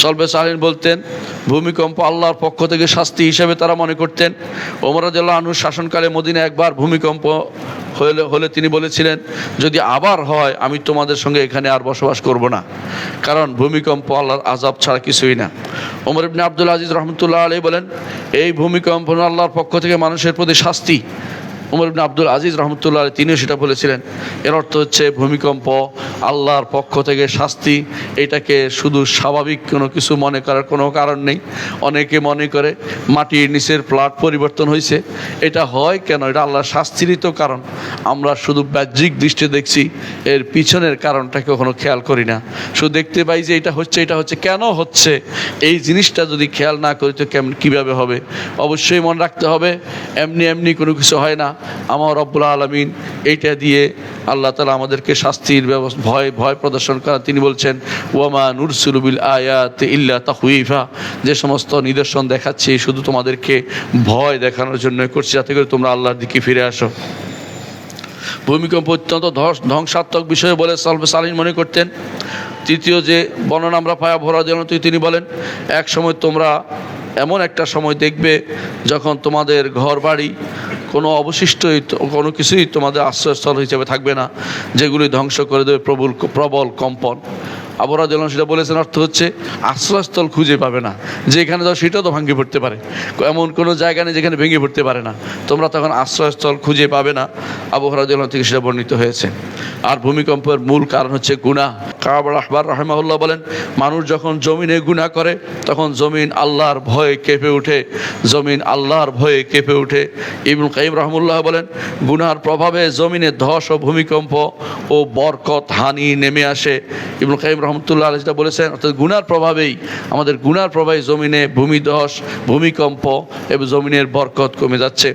সলবে saline বলতেন, ভূমিকম্প আল্লাহর পক্ষ থেকে শাস্তি হিসেবে তারা মনে করতেন। ওমরাজুল্লাহ আনুর শাসনকালে মদিনা একবার ভূমিকম্প হলে হলে তিনি বলেছিলেন, যদি আবার হয়, আমি তোমাদের সঙ্গে এখানে আর বসবাস করব না। কারণ ভূমিকম্প আল্লাহর আজাব ছাড়া কিছুই না। ওমর ইবনে আব্দুল আজিজ রহমতুল্লাহ আলী বলেন, এই ভূমিকম্প আল্লাহর পক্ষ থেকে মানুষের প্রতি শাস্তি। উমর ইবনে আব্দুল আজিজ রহমতুল্লাহ তিনিও সেটা বলেছিলেন। এর অর্থ হচ্ছে ভূমিকম্প, আল্লাহর পক্ষ থেকে শাস্তি। এটাকে শুধু স্বাভাবিক কোনো কিছু মনে করার কোনো কারণ নেই। অনেকে মনে করে মাটির নিচের প্লাট পরিবর্তন হয়েছে। এটা হয় কেন? এটা আল্লাহর শাস্তিরই তো কারণ। আমরা শুধু বাহ্যিক দৃষ্টি দেখছি, এর পিছনের কারণটা কখনো খেয়াল করি না। শুধু দেখতে পাই যে এটা হচ্ছে এটা হচ্ছে, কেন হচ্ছে? এই জিনিসটা যদি খেয়াল না করি তো কেমন, কীভাবে হবে? অবশ্যই মনে রাখতে হবে, এমনি এমনি কোনো কিছু হয় না। আমার রব্বুল আলমিন এইটা দিয়ে আল্লাহ তালা আমাদেরকে শাস্তির ব্যবস্থা, ভয় ভয় প্রদর্শন করা। তিনি বলছেন, ওয়ামা নুরসুলুবিল আয়াত ইল্লা তাহুইফা যে সমস্ত নিদর্শন দেখাচ্ছি, শুধু তোমাদেরকে ভয় দেখানোর জন্য করছি, যাতে করে তোমরা আল্লাহর দিকে ফিরে আসো। ভূমিকম্প অত্যন্ত ধ্বংসাত্মক বিষয়ে বলে সালফে সালিন মনে করতেন। তৃতীয় যে বর্ণনা আমরা ভরা যেন তিনি বলেন এক সময় তোমরা এমন একটা সময় দেখবে যখন তোমাদের ঘর বাড়ি কোনো অবশিষ্টই কোনো কিছুই তোমাদের আশ্রয়স্থল হিসেবে থাকবে না, যেগুলি ধ্বংস করে দেবে প্রবল প্রবল কম্পন। আবরা যেমন সেটা বলেছেন, অর্থ হচ্ছে আশ্রয়স্থল খুঁজে পাবে না। যেখানে যাও সেটাও তো ভাঙে পড়তে পারে। এমন কোনো জায়গা নেই যেখানে ভেঙে পড়তে পারে না। তোমরা তখন আশ্রয়স্থল খুঁজে পাবে না আবহাওয়া যেমন থেকে সেটা বর্ণিত হয়েছে। আর ভূমিকম্পের মূল কারণ হচ্ছে গুণা কাবার আহবার রহমাউল্লাহ বলেন, মানুষ যখন জমিনে গুণা করে, তখন জমিন আল্লাহর ভয়ে কেঁপে উঠে। জমিন আল্লাহর ভয়ে কেঁপে উঠে। ইবনুল কাইম রহমুল্লাহ বলেন গুনার প্রভাবে জমিনে ধস ও ভূমিকম্প ও বরকত, হানি নেমে আসে। ইবনুল কাইম রহমতুল্লাহ আলহ যেটা বলেছেন, অর্থাৎ গুনার প্রভাবেই, আমাদের গুনার প্রভাবে জমিনে ভূমিধস ভূমিকম্প এবং জমিনের বরকত কমে যাচ্ছে।